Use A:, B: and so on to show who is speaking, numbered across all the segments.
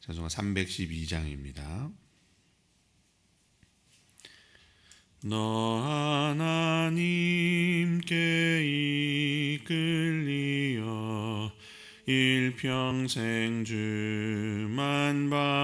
A: 찬송가 312장입니다. 너 하나님께 이끌리어 일평생 주만 바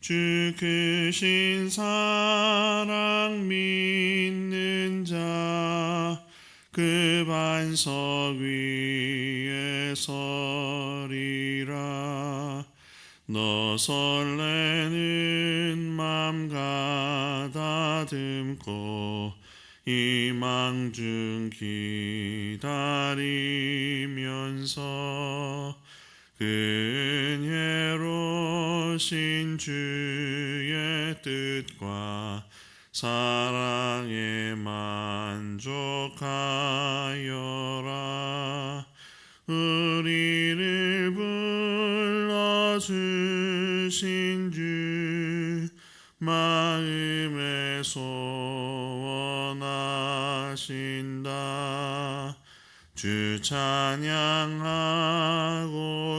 A: 주 크신 사랑 믿는 자 그 반석 위에 서리라. 너 설레는 맘 가다듬고 희망 중 기다리면서 은혜로 신 주의 뜻과 사랑에 만족하여라. 우리를 불러주신 주 마음에 소원하신다. 주 찬양하고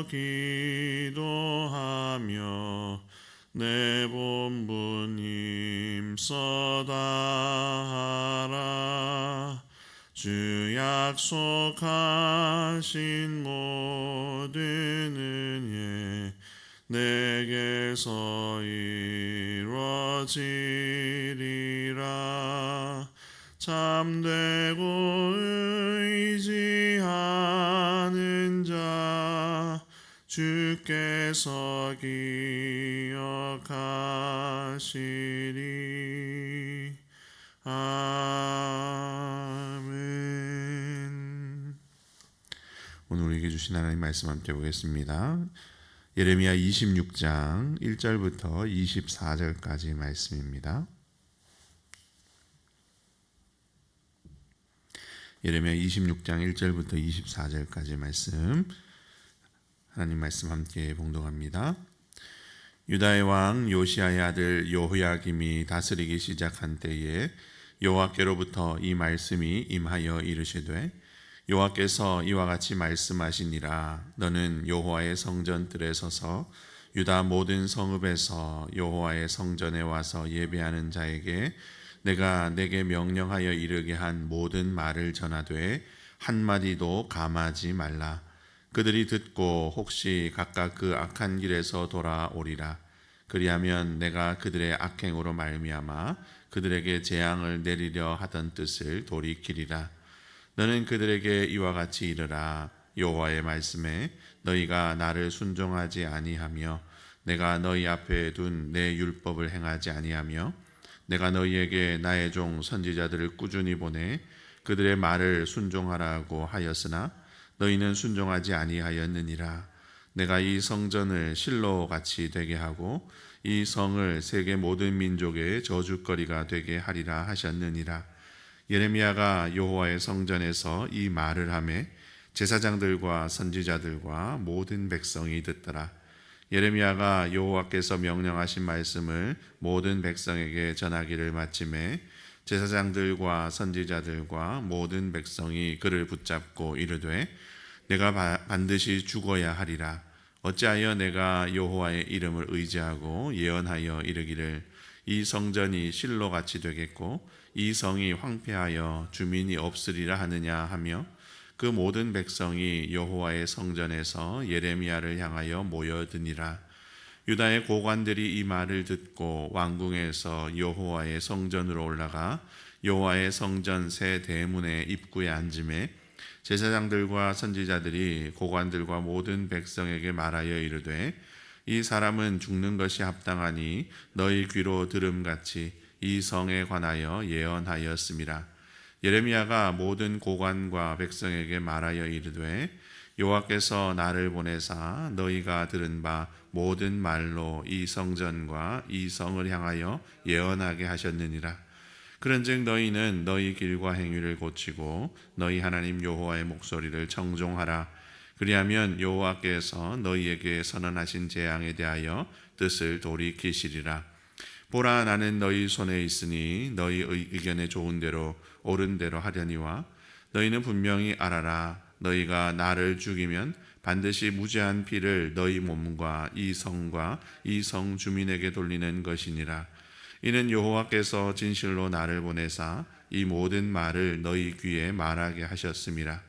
A: 기도하며 내 본분 힘써다하라. 주 약속하신 모든 은혜 내게서 이루어지리라. 참되고 의지하는 자 주께서 기억하시리 아멘. 오늘 우리에게 주신 하나님 말씀 함께 보겠습니다. 예레미야 26장 1절부터 24절까지 말씀입니다. 예레미야 26장 1절부터 24절까지 말씀 하나님 말씀 함께 봉독합니다. 유다의 왕 요시아의 아들 요호야김이 다스리기 시작한 때에 여호와께로부터 이 말씀이 임하여 이르시되 여호와께서 이와 같이 말씀하시니라 너는 여호와의 성전들에 서서 유다 모든 성읍에서 여호와의 성전에 와서 예배하는 자에게 내가 내게 명령하여 이르게 한 모든 말을 전하되 한 마디도 감하지 말라. 그들이 듣고 혹시 각각 그 악한 길에서 돌아오리라. 그리하면 내가 그들의 악행으로 말미암아 그들에게 재앙을 내리려 하던 뜻을 돌이키리라. 너는 그들에게 이와 같이 이르라. 여호와의 말씀에 너희가 나를 순종하지 아니하며 내가 너희 앞에 둔 내 율법을 행하지 아니하며 내가 너희에게 나의 종 선지자들을 꾸준히 보내 그들의 말을 순종하라고 하였으나 너희는 순종하지 아니하였느니라. 내가 이 성전을 실로 같이 되게 하고 이 성을 세계 모든 민족의 저주거리가 되게 하리라 하셨느니라. 예레미야가 여호와의 성전에서 이 말을 하매 제사장들과 선지자들과 모든 백성이 듣더라. 예레미야가 여호와께서 명령하신 말씀을 모든 백성에게 전하기를 마침에 제사장들과 선지자들과 모든 백성이 그를 붙잡고 이르되 내가 반드시 죽어야 하리라. 어찌하여 내가 여호와의 이름을 의지하고 예언하여 이르기를 이 성전이 실로 같이 되겠고 이 성이 황폐하여 주민이 없으리라 하느냐 하며 그 모든 백성이 여호와의 성전에서 예레미야를 향하여 모여드니라 유다의 고관들이 이 말을 듣고 왕궁에서 여호와의 성전으로 올라가 여호와의 성전 새 대문의 입구에 앉음에 제사장들과 선지자들이 고관들과 모든 백성에게 말하여 이르되 이 사람은 죽는 것이 합당하니 너희 귀로 들음같이 이 성에 관하여 예언하였음이라 예레미야가 모든 고관과 백성에게 말하여 이르되 여호와께서 나를 보내사 너희가 들은 바 모든 말로 이 성전과 이 성을 향하여 예언하게 하셨느니라. 그런즉 너희는 너희 길과 행위를 고치고 너희 하나님 여호와의 목소리를 청종하라. 그리하면 여호와께서 너희에게 선언하신 재앙에 대하여 뜻을 돌이키시리라. 보라 나는 너희 손에 있으니 너희 의견에 좋은 대로 옳은 대로 하려니와 너희는 분명히 알아라 너희가 나를 죽이면 반드시 무죄한 피를 너희 몸과 이 성과 이 성 주민에게 돌리는 것이니라. 이는 여호와께서 진실로 나를 보내사 이 모든 말을 너희 귀에 말하게 하셨음이라.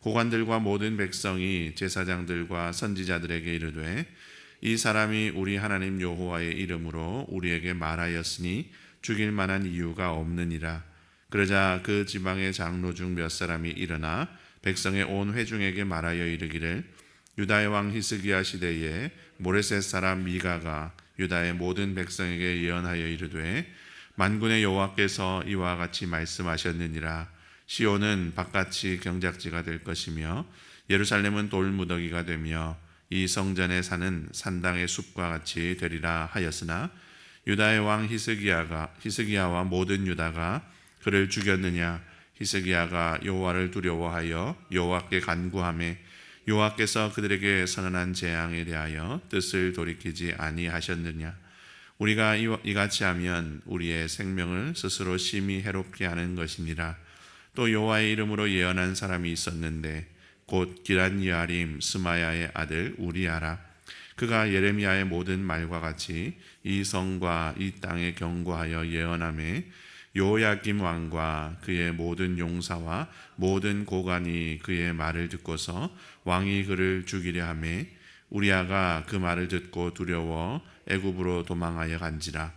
A: 고관들과 모든 백성이 제사장들과 선지자들에게 이르되 이 사람이 우리 하나님 여호와의 이름으로 우리에게 말하였으니 죽일 만한 이유가 없느니라. 그러자 그 지방의 장로 중 몇 사람이 일어나 백성의 온 회중에게 말하여 이르기를 유다의 왕 히스기야 시대에 모레셋 사람 미가가 유다의 모든 백성에게 예언하여 이르되 만군의 여호와께서 이와 같이 말씀하셨느니라. 시온은 바깥이 경작지가 될 것이며 예루살렘은 돌무더기가 되며 이 성전에 사는 산당의 숲과 같이 되리라 하였으나 유다의 왕 히스기야가 히스기야와 모든 유다가 그를 죽였느냐 히스기야가 여호와를 두려워하여 여호와께 간구하며 여호와께서 그들에게 선언한 재앙에 대하여 뜻을 돌이키지 아니하셨느냐? 우리가 이같이 하면 우리의 생명을 스스로 심히 해롭게 하는 것이니라. 또 여호와의 이름으로 예언한 사람이 있었는데 곧 기란 여아림 스마야의 아들 우리아라. 그가 예레미야의 모든 말과 같이 이 성과 이 땅에 경고하여 예언함에 요야김 왕과 그의 모든 용사와 모든 고관이 그의 말을 듣고서 왕이 그를 죽이려 하매 우리아가 그 말을 듣고 두려워 애굽으로 도망하여 간지라.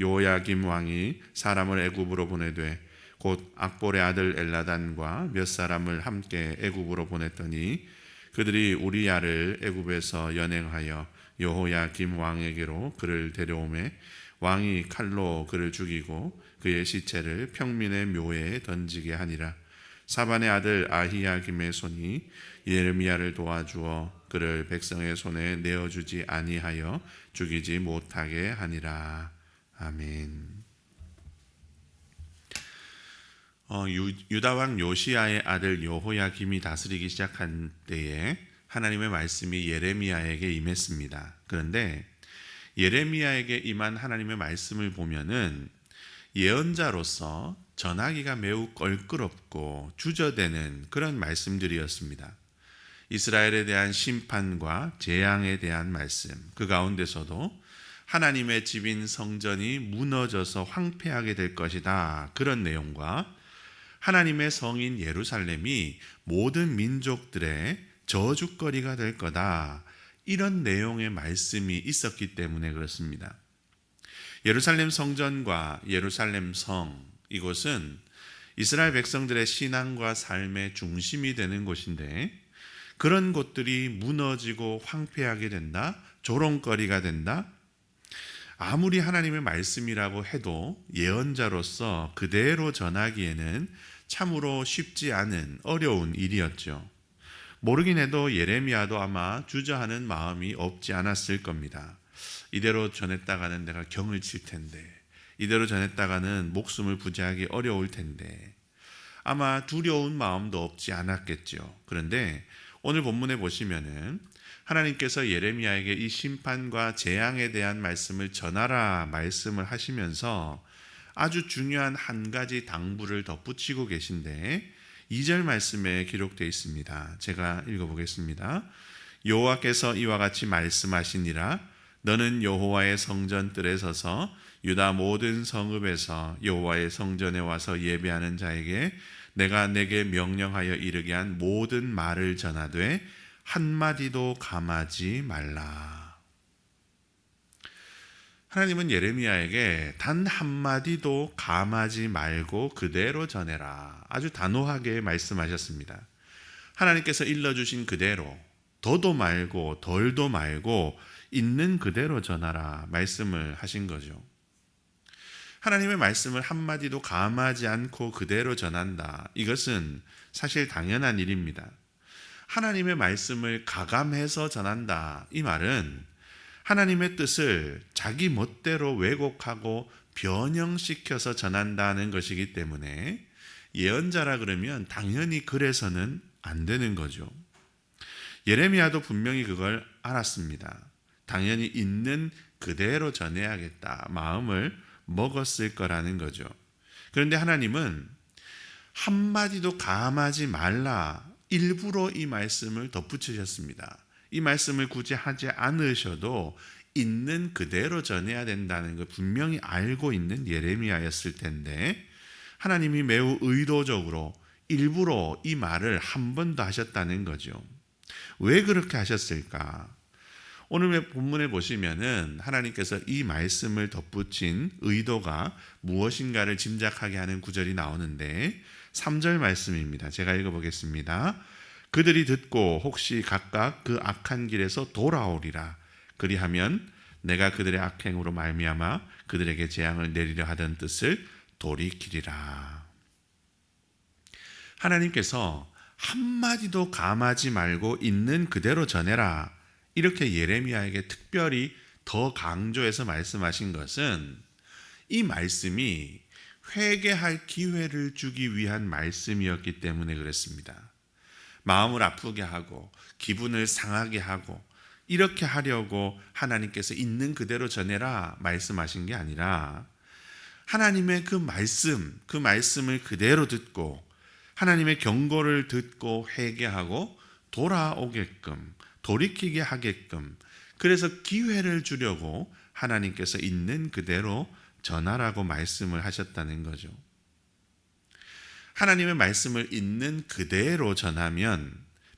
A: 요야김 왕이 사람을 애굽으로 보내되 곧 악볼의 아들 엘라단과 몇 사람을 함께 애굽으로 보냈더니 그들이 우리야를 애굽에서 연행하여 여호야김 왕에게로 그를 데려오매 왕이 칼로 그를 죽이고 그의 시체를 평민의 묘에 던지게 하니라 사반의 아들 아히야김의 손이 예레미야를 도와주어 그를 백성의 손에 내어주지 아니하여 죽이지 못하게 하니라 아멘. 어, 유, 다왕 요시야의 아들 여호야김이 다스리기 시작한 때에 하나님의 말씀이 예레미야에게 임했습니다. 그런데 예레미야에게 임한 하나님의 말씀을 보면은 예언자로서 전하기가 매우 껄끄럽고 주저되는 그런 말씀들이었습니다. 이스라엘에 대한 심판과 재앙에 대한 말씀, 그 가운데서도 하나님의 집인 성전이 무너져서 황폐하게 될 것이다. 그런 내용과 하나님의 성인 예루살렘이 모든 민족들의 저주거리가 될 거다. 이런 내용의 말씀이 있었기 때문에 그렇습니다. 예루살렘 성전과 예루살렘 성 이곳은 이스라엘 백성들의 신앙과 삶의 중심이 되는 곳인데 그런 곳들이 무너지고 황폐하게 된다, 조롱거리가 된다. 아무리 하나님의 말씀이라고 해도 예언자로서 그대로 전하기에는 참으로 쉽지 않은 어려운 일이었죠. 모르긴 해도 예레미야도 아마 주저하는 마음이 없지 않았을 겁니다. 이대로 전했다가는 내가 경을 칠 텐데, 이대로 전했다가는 목숨을 부지하기 어려울 텐데, 아마 두려운 마음도 없지 않았겠죠. 그런데 오늘 본문에 보시면은 하나님께서 예레미야에게 이 심판과 재앙에 대한 말씀을 전하라 말씀을 하시면서 아주 중요한 한 가지 당부를 덧붙이고 계신데 2절 말씀에 기록되어 있습니다. 제가 읽어보겠습니다. 여호와께서 이와 같이 말씀하시니라 너는 여호와의 성전 뜰에 서서 유다 모든 성읍에서 여호와의 성전에 와서 예배하는 자에게 내가 내게 명령하여 이르게 한 모든 말을 전하되 한마디도 감하지 말라. 하나님은 예레미야에게 단 한마디도 감하지 말고 그대로 전해라. 아주 단호하게 말씀하셨습니다. 하나님께서 일러주신 그대로 더도 말고 덜도 말고 있는 그대로 전하라 말씀을 하신 거죠. 하나님의 말씀을 한마디도 감하지 않고 그대로 전한다. 이것은 사실 당연한 일입니다. 하나님의 말씀을 가감해서 전한다. 이 말은 하나님의 뜻을 자기 멋대로 왜곡하고 변형시켜서 전한다는 것이기 때문에 예언자라 그러면 당연히 그래서는 안 되는 거죠. 예레미야도 분명히 그걸 알았습니다. 당연히 있는 그대로 전해야겠다. 마음을 먹었을 거라는 거죠. 그런데 하나님은 한마디도 감하지 말라. 일부러 이 말씀을 덧붙이셨습니다. 이 말씀을 굳이 하지 않으셔도 있는 그대로 전해야 된다는 걸 분명히 알고 있는 예레미야였을 텐데 하나님이 매우 의도적으로 일부러 이 말을 한 번 더 하셨다는 거죠. 왜 그렇게 하셨을까? 오늘 본문에 보시면은 하나님께서 이 말씀을 덧붙인 의도가 무엇인가를 짐작하게 하는 구절이 나오는데 3절 말씀입니다. 제가 읽어보겠습니다. 그들이 듣고 혹시 각각 그 악한 길에서 돌아오리라. 그리하면 내가 그들의 악행으로 말미암아 그들에게 재앙을 내리려 하던 뜻을 돌이키리라. 하나님께서 한마디도 감하지 말고 있는 그대로 전해라. 이렇게 예레미야에게 특별히 더 강조해서 말씀하신 것은 이 말씀이 회개할 기회를 주기 위한 말씀이었기 때문에 그랬습니다. 마음을 아프게 하고 기분을 상하게 하고 이렇게 하려고 하나님께서 있는 그대로 전해라 말씀하신 게 아니라 하나님의 그 말씀, 그 말씀을 그대로 듣고 하나님의 경고를 듣고 회개하고 돌아오게끔 돌이키게 하게끔 그래서 기회를 주려고 하나님께서 있는 그대로 전하라고 말씀을 하셨다는 거죠. 하나님의 말씀을 있는 그대로 전하면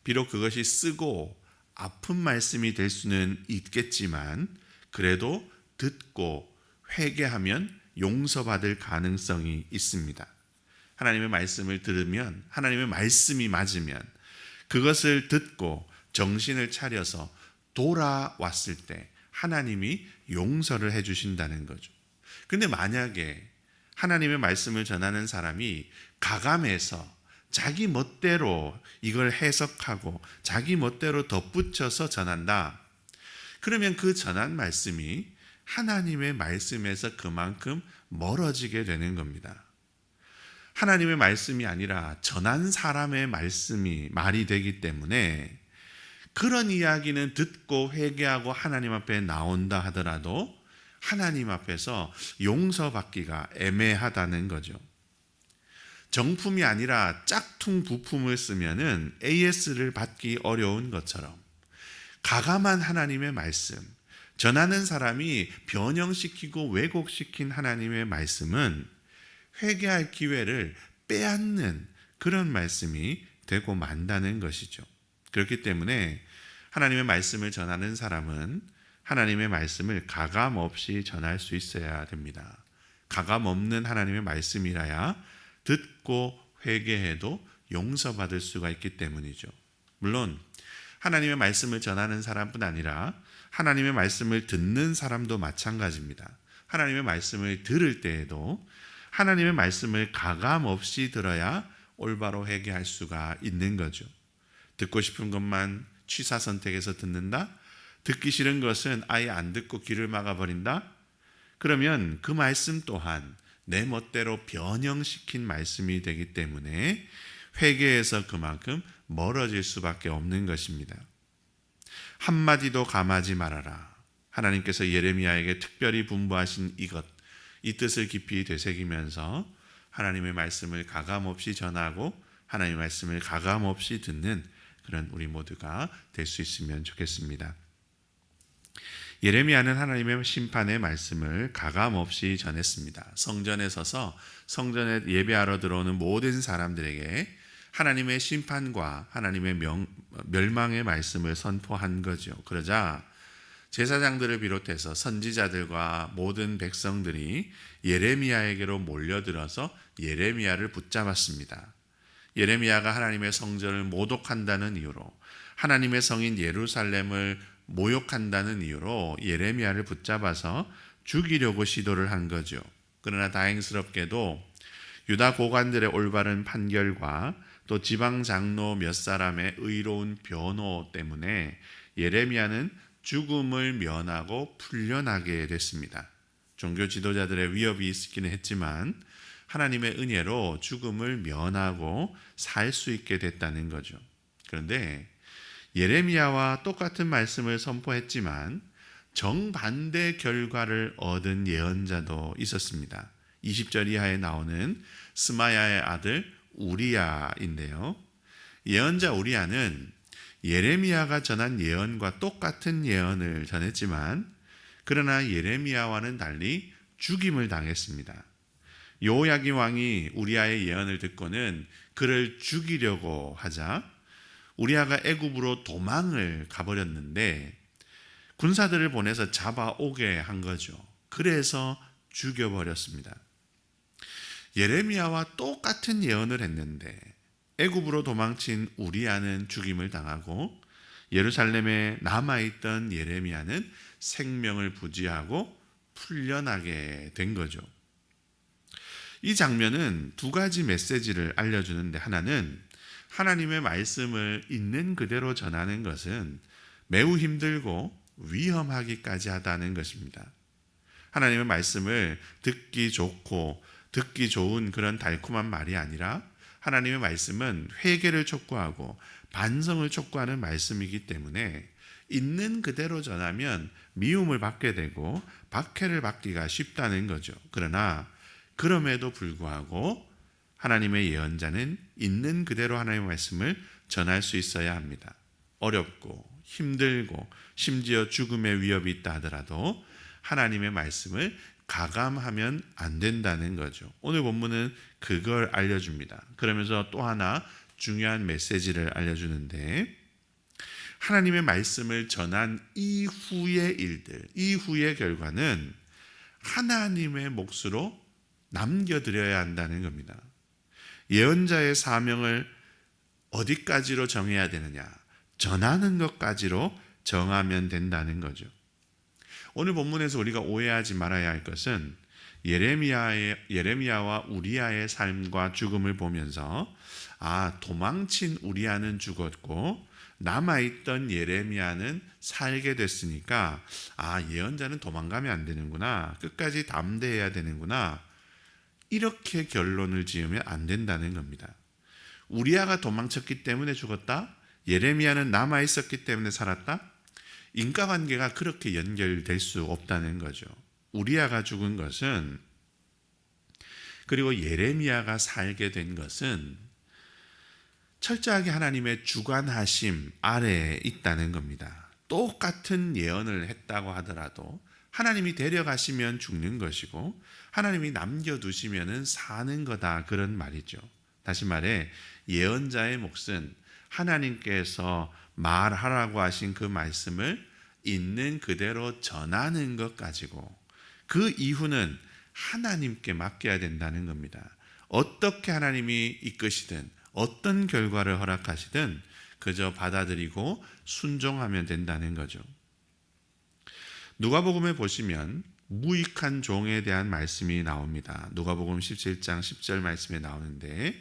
A: 비록 그것이 쓰고 아픈 말씀이 될 수는 있겠지만 그래도 듣고 회개하면 용서받을 가능성이 있습니다. 하나님의 말씀을 들으면 하나님의 말씀이 맞으면 그것을 듣고 정신을 차려서 돌아왔을 때 하나님이 용서를 해 주신다는 거죠. 근데 만약에 하나님의 말씀을 전하는 사람이 가감해서 자기 멋대로 이걸 해석하고 자기 멋대로 덧붙여서 전한다. 그러면 그 전한 말씀이 하나님의 말씀에서 그만큼 멀어지게 되는 겁니다. 하나님의 말씀이 아니라 전한 사람의 말씀이 말이 되기 때문에 그런 이야기는 듣고 회개하고 하나님 앞에 나온다 하더라도 하나님 앞에서 용서받기가 애매하다는 거죠. 정품이 아니라 짝퉁 부품을 쓰면은 AS를 받기 어려운 것처럼 가감한 하나님의 말씀, 전하는 사람이 변형시키고 왜곡시킨 하나님의 말씀은 회개할 기회를 빼앗는 그런 말씀이 되고 만다는 것이죠. 그렇기 때문에 하나님의 말씀을 전하는 사람은 하나님의 말씀을 가감 없이 전할 수 있어야 됩니다. 가감 없는 하나님의 말씀이라야 듣 고 회개해도 용서받을 수가 있기 때문이죠. 물론 하나님의 말씀을 전하는 사람뿐 아니라 하나님의 말씀을 듣는 사람도 마찬가지입니다. 하나님의 말씀을 들을 때에도 하나님의 말씀을 가감 없이 들어야 올바로 회개할 수가 있는 거죠. 듣고 싶은 것만 취사 선택해서 듣는다? 듣기 싫은 것은 아예 안 듣고 귀를 막아버린다? 그러면 그 말씀 또한 내 멋대로 변형시킨 말씀이 되기 때문에 회개에서 그만큼 멀어질 수밖에 없는 것입니다. 한마디도 감하지 말아라. 하나님께서 예레미야에게 특별히 분부하신 이것, 이 뜻을 깊이 되새기면서 하나님의 말씀을 가감없이 전하고 하나님의 말씀을 가감없이 듣는 그런 우리 모두가 될 수 있으면 좋겠습니다. 예레미야는 하나님의 심판의 말씀을 가감 없이 전했습니다. 성전에 서서 성전에 예배하러 들어오는 모든 사람들에게 하나님의 심판과 하나님의 명, 멸망의 말씀을 선포한 거죠. 그러자 제사장들을 비롯해서 선지자들과 모든 백성들이 예레미야에게로 몰려들어서 예레미야를 붙잡았습니다. 예레미야가 하나님의 성전을 모독한다는 이유로 하나님의 성인 예루살렘을 모욕한다는 이유로 예레미야를 붙잡아서 죽이려고 시도를 한 거죠. 그러나 다행스럽게도 유다 고관들의 올바른 판결과 또 지방 장로 몇 사람의 의로운 변호 때문에 예레미야는 죽음을 면하고 풀려나게 됐습니다. 종교 지도자들의 위협이 있기는 했지만 하나님의 은혜로 죽음을 면하고 살 수 있게 됐다는 거죠. 그런데 예레미야와 똑같은 말씀을 선포했지만 정반대 결과를 얻은 예언자도 있었습니다. 20절 이하에 나오는 스마야의 아들 우리야인데요. 예언자 우리야는 예레미야가 전한 예언과 똑같은 예언을 전했지만 그러나 예레미야와는 달리 죽임을 당했습니다. 요야기 왕이 우리아의 예언을 듣고는 그를 죽이려고 하자 우리아가 애굽으로 도망을 가버렸는데 군사들을 보내서 잡아오게 한 거죠. 그래서 죽여버렸습니다. 예레미야와 똑같은 예언을 했는데 애굽으로 도망친 우리아는 죽임을 당하고 예루살렘에 남아있던 예레미야는 생명을 부지하고 풀려나게 된 거죠. 이 장면은 두 가지 메시지를 알려주는데 하나는 하나님의 말씀을 있는 그대로 전하는 것은 매우 힘들고 위험하기까지 하다는 것입니다. 하나님의 말씀을 듣기 좋고 듣기 좋은 그런 달콤한 말이 아니라 하나님의 말씀은 회개를 촉구하고 반성을 촉구하는 말씀이기 때문에 있는 그대로 전하면 미움을 받게 되고 박해를 받기가 쉽다는 거죠. 그러나 그럼에도 불구하고 하나님의 예언자는 있는 그대로 하나님의 말씀을 전할 수 있어야 합니다. 어렵고 힘들고 심지어 죽음의 위협이 있다 하더라도 하나님의 말씀을 가감하면 안 된다는 거죠. 오늘 본문은 그걸 알려줍니다. 그러면서 또 하나 중요한 메시지를 알려주는데 하나님의 말씀을 전한 이후의 일들, 이후의 결과는 하나님의 몫으로 남겨드려야 한다는 겁니다. 예언자의 사명을 어디까지로 정해야 되느냐? 전하는 것까지로 정하면 된다는 거죠. 오늘 본문에서 우리가 오해하지 말아야 할 것은 예레미야의 예레미야와 우리아의 삶과 죽음을 보면서 아 도망친 우리아는 죽었고 남아 있던 예레미야는 살게 됐으니까 아 예언자는 도망가면 안 되는구나 끝까지 담대해야 되는구나 이렇게 결론을 지으면 안 된다는 겁니다. 우리아가 도망쳤기 때문에 죽었다. 예레미야는 남아 있었기 때문에 살았다. 인과 관계가 그렇게 연결될 수 없다는 거죠. 우리아가 죽은 것은 그리고 예레미야가 살게 된 것은 철저하게 하나님의 주관하심 아래에 있다는 겁니다. 똑같은 예언을 했다고 하더라도 하나님이 데려가시면 죽는 것이고 하나님이 남겨두시면 사는 거다 그런 말이죠. 다시 말해 예언자의 몫은 하나님께서 말하라고 하신 그 말씀을 있는 그대로 전하는 것 가지고 그 이후는 하나님께 맡겨야 된다는 겁니다. 어떻게 하나님이 이끄시든 어떤 결과를 허락하시든 그저 받아들이고 순종하면 된다는 거죠. 누가복음에 보시면 무익한 종에 대한 말씀이 나옵니다. 누가복음 17장 10절 말씀에 나오는데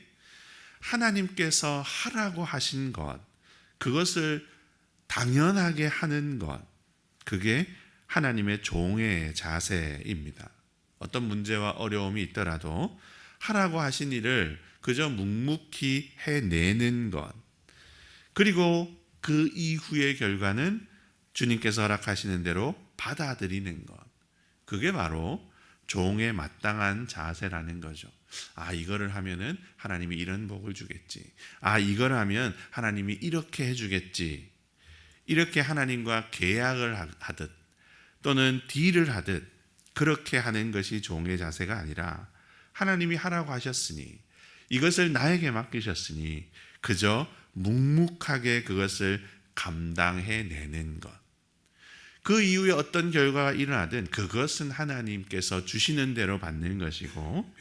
A: 하나님께서 하라고 하신 것 그것을 당연하게 하는 것 그게 하나님의 종의 자세입니다. 어떤 문제와 어려움이 있더라도 하라고 하신 일을 그저 묵묵히 해내는 것. 그리고 그 이후의 결과는 주님께서 허락하시는 대로 받아들이는 것. 그게 바로 종의 마땅한 자세라는 거죠. 아, 이거를 하면은 하나님이 이런 복을 주겠지. 아, 이걸 하면 하나님이 이렇게 해주겠지. 이렇게 하나님과 계약을 하듯 또는 딜을 하듯 그렇게 하는 것이 종의 자세가 아니라 하나님이 하라고 하셨으니 이것을 나에게 맡기셨으니 그저 묵묵하게 그것을 감당해 내는 것. 그 이후에 어떤 결과가 일어나든 그것은 하나님께서 주시는 대로 받는 것이고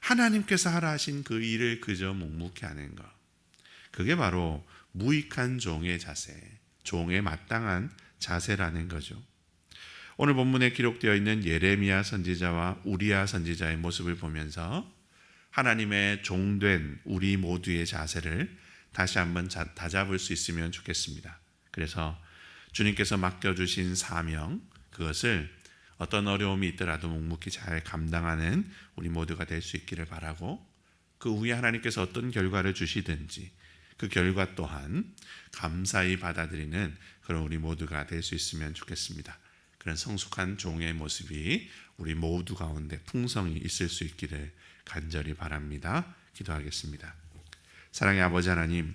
A: 하나님께서 하라 하신 그 일을 그저 묵묵히 하는 것. 그게 바로 무익한 종의 자세, 종의 마땅한 자세라는 거죠. 오늘 본문에 기록되어 있는 예레미야 선지자와 우리야 선지자의 모습을 보면서 하나님의 종된 우리 모두의 자세를 다시 한번 다잡을 수 있으면 좋겠습니다. 그래서 주님께서 맡겨주신 사명, 그것을 어떤 어려움이 있더라도 묵묵히 잘 감당하는 우리 모두가 될 수 있기를 바라고 그 후에 하나님께서 어떤 결과를 주시든지 그 결과 또한 감사히 받아들이는 그런 우리 모두가 될 수 있으면 좋겠습니다. 그런 성숙한 종의 모습이 우리 모두 가운데 풍성이 있을 수 있기를 간절히 바랍니다. 기도하겠습니다. 사랑의 아버지 하나님,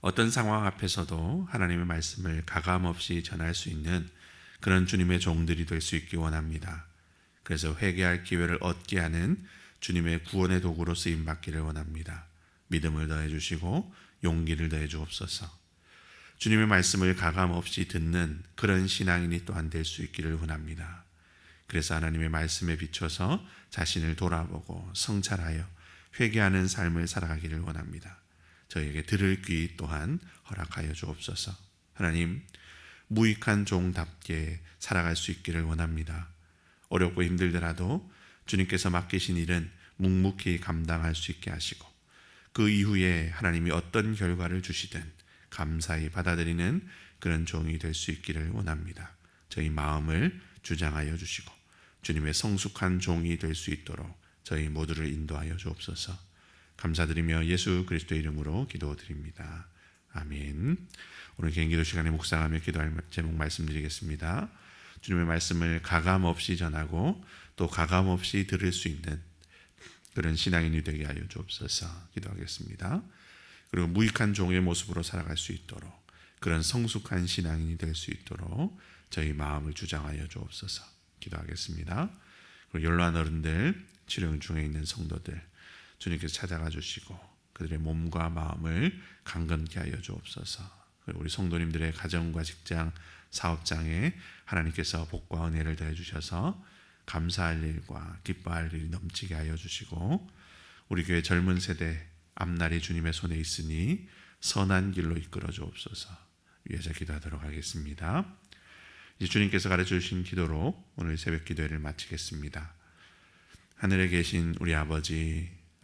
A: 어떤 상황 앞에서도 하나님의 말씀을 가감 없이 전할 수 있는 그런 주님의 종들이 될 수 있기 원합니다. 그래서 회개할 기회를 얻게 하는 주님의 구원의 도구로 쓰임 받기를 원합니다. 믿음을 더해 주시고 용기를 더해 주옵소서. 주님의 말씀을 가감 없이 듣는 그런 신앙인이 또한 될 수 있기를 원합니다. 그래서 하나님의 말씀에 비춰서 자신을 돌아보고 성찰하여 회개하는 삶을 살아가기를 원합니다. 저에게 들을 귀 또한 허락하여 주옵소서. 하나님, 무익한 종답게 살아갈 수 있기를 원합니다. 어렵고 힘들더라도 주님께서 맡기신 일은 묵묵히 감당할 수 있게 하시고 그 이후에 하나님이 어떤 결과를 주시든 감사히 받아들이는 그런 종이 될 수 있기를 원합니다. 저희 마음을 주장하여 주시고 주님의 성숙한 종이 될 수 있도록 저희 모두를 인도하여 주옵소서. 감사드리며 예수 그리스도의 이름으로 기도드립니다. 아멘. 오늘 개인기도 시간에 묵상하며 기도할 제목 말씀드리겠습니다. 주님의 말씀을 가감 없이 전하고 또 가감 없이 들을 수 있는 그런 신앙인이 되게 하여 주옵소서. 기도하겠습니다. 그리고 무익한 종의 모습으로 살아갈 수 있도록 그런 성숙한 신앙인이 될 수 있도록 저희 마음을 주장하여 주옵소서. 기도하겠습니다. 그리고 연로한 어른들, 치료 중에 있는 성도들 주님께서 찾아가 주시고 그들의 몸과 마음을 강건케 하여 주옵소서. 우리 성도님들의 가정과 직장, 사업장에 하나님께서 복과 은혜를 더해 주셔서 감사할 일과 기뻐할 일이 넘치게 하여 주시고 우리 교회 젊은 세대 앞날이 주님의 손에 있으니 선한 길로 이끌어 주옵소서. 위에서 기도하도록 하겠습니다. 이제 주님께서 가르쳐 주신 기도로 오늘 새벽 기도회를 마치겠습니다. 하늘에 계신 우리 아버지,